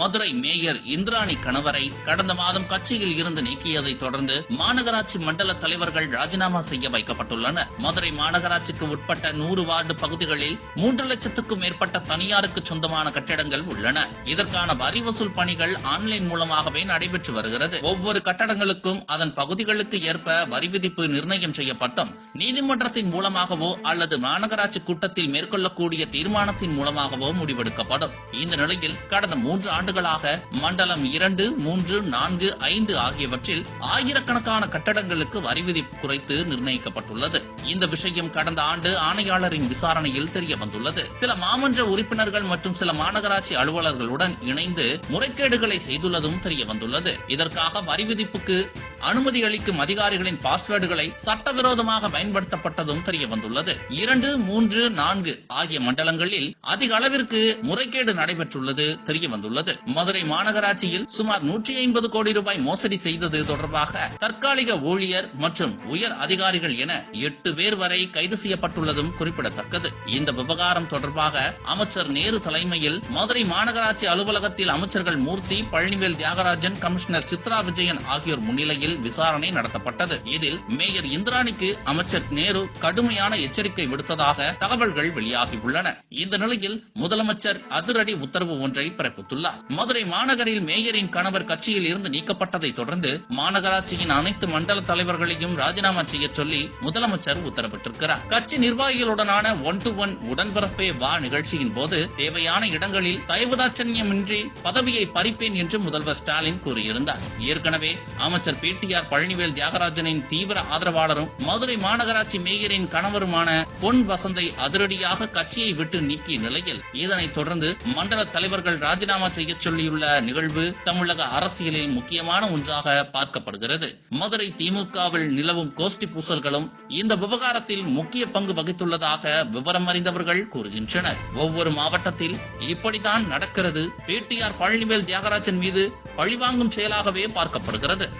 Madurai mayor Indrani கணவரை கடந்த மாதம் கட்சியில் இருந்து நீக்கியதை தொடர்ந்து மாநகராட்சி மண்டல தலைவர்கள் ராஜினாமா செய்ய வைக்கப்பட்டுள்ளனர். மதுரை மாநகராட்சிக்கு உட்பட்ட நூறு வார்டு பகுதிகளில் மூன்று லட்சத்துக்கும் மேற்பட்ட தனியாருக்கு சொந்தமான கட்டிடங்கள் உள்ளன. இதற்கான வரி வசூல் பணிகள் ஆன்லைன் மூலமாகவே நடைபெற்று வருகிறது. ஒவ்வொரு கட்டடங்களுக்கும் அதன் பகுதிகளுக்கு ஏற்ப வரி விதிப்பு நிர்ணயம் செய்யப்பட்டும். நீதிமன்றத்தின் மூலமாகவோ அல்லது மாநகராட்சி கூட்டத்தில் மேற்கொள்ளக்கூடிய தீர்மானத்தின் மூலமாகவோ முடிவெடுக்கப்படும். இந்த நிலையில் கடந்த மூன்று ஆண்டு ஆண்டுகளாக மண்டலம் இரண்டு மூன்று நான்கு ஐந்து ஆகியவற்றில் ஆயிரக்கணக்கான கட்டடங்களுக்கு வரி விதிப்பு குறைத்து நிர்ணயிக்கப்பட்டுள்ளது. இந்த விஷயம் கடந்த ஆண்டு ஆணையாளரின் விசாரணையில் தெரிய வந்துள்ளது. சில மாமன்ற உறுப்பினர்கள் மற்றும் சில மாநகராட்சி அலுவலர்களுடன் இணைந்து முறைகேடுகளை செய்துள்ளதும் தெரிய வந்துள்ளது. இதற்காக வரி விதிப்புக்கு அனுமதி அளிக்கும் அதிகாரிகளின் பாஸ்வேர்டுகளை சட்டவிரோதமாக பயன்படுத்தப்பட்டதும் தெரிய வந்துள்ளது. இரண்டு மூன்று நான்கு ஆகிய மண்டலங்களில் அதிக அளவிற்கு முறைகேடு நடைபெற்றுள்ளது தெரிய வந்துள்ளது. மதுரை மாநகராட்சியில் சுமார் நூற்றி ஐம்பது கோடி ரூபாய் மோசடி செய்தது தொடர்பாக தற்காலிக ஊழியர் மற்றும் உயர் அதிகாரிகள் என எட்டு பேர் வரை கைது செய்யப்பட்டுள்ளதும் குறிப்பிடத்தக்கது. இந்த விவகாரம் தொடர்பாக அமைச்சர் நேரு தலைமையில் மதுரை மாநகராட்சி அலுவலகத்தில் அமைச்சர்கள் மூர்த்தி பழனிவேல் தியாகராஜன் கமிஷனர் சித்ரா விஜயன் ஆகியோர் முன்னிலையில் விசாரணை நடத்தப்பட்டது. இதில் மேயர் இந்திராணிக்கு அமைச்சர் நேரு கடுமையான எச்சரிக்கை விடுத்ததாக தகவல்கள் வெளியாகியுள்ளன. இந்த நிலையில் முதலமைச்சர் அதிரடி உத்தரவு ஒன்றை பிறப்பித்துள்ளார். மதுரை மாநகரில் மேயரின் கணவர் கட்சியில் இருந்து நீக்கப்பட்டதை தொடர்ந்து மாநகராட்சியின் அனைத்து மண்டல தலைவர்களையும் ராஜினாமா செய்ய சொல்லி முதலமைச்சர் உத்தரவிட்டிருக்கிறார். கட்சி நிர்வாகிகளுடனான ஒன் டு ஒன் உடன்பிறப்பே வா நிகழ்ச்சியின் போது தேவையான இடங்களில் தயவுதாட்சண்யமின்றி பதவியை பறிப்பேன் என்று முதல்வர் ஸ்டாலின் கூறியிருந்தார். ஏற்கனவே அமைச்சர் பி. டி பழனிவேல் தியாகராஜனின் தீவிர ஆதரவாளரும் மதுரை மாநகராட்சி மேயரின் கணவருமான பொன் வசந்தை அதிரடியாக கட்சியை விட்டு நீக்கிய நிலையில் இதனைத் தொடர்ந்து மண்டல தலைவர்கள் ராஜினாமா செய்ய சொல்லியுள்ள நிகழ்வு தமிழக அரசியலில் முக்கியமான ஒன்றாக பார்க்கப்படுகிறது. மதுரை திமுகவில் நிலவும் கோஷ்டி பூசல்களும் இந்த விவகாரத்தில் முக்கிய பங்கு வகித்துள்ளதாக விவரம் அறிந்தவர்கள் கூறுகின்றனர். ஒவ்வொரு மாவட்டத்தில் இப்படித்தான் நடக்கிறது. பிடிஆர் பழனிவேல் தியாகராஜன் மீது பழிவாங்கும் செயலாகவே பார்க்கப்படுகிறது.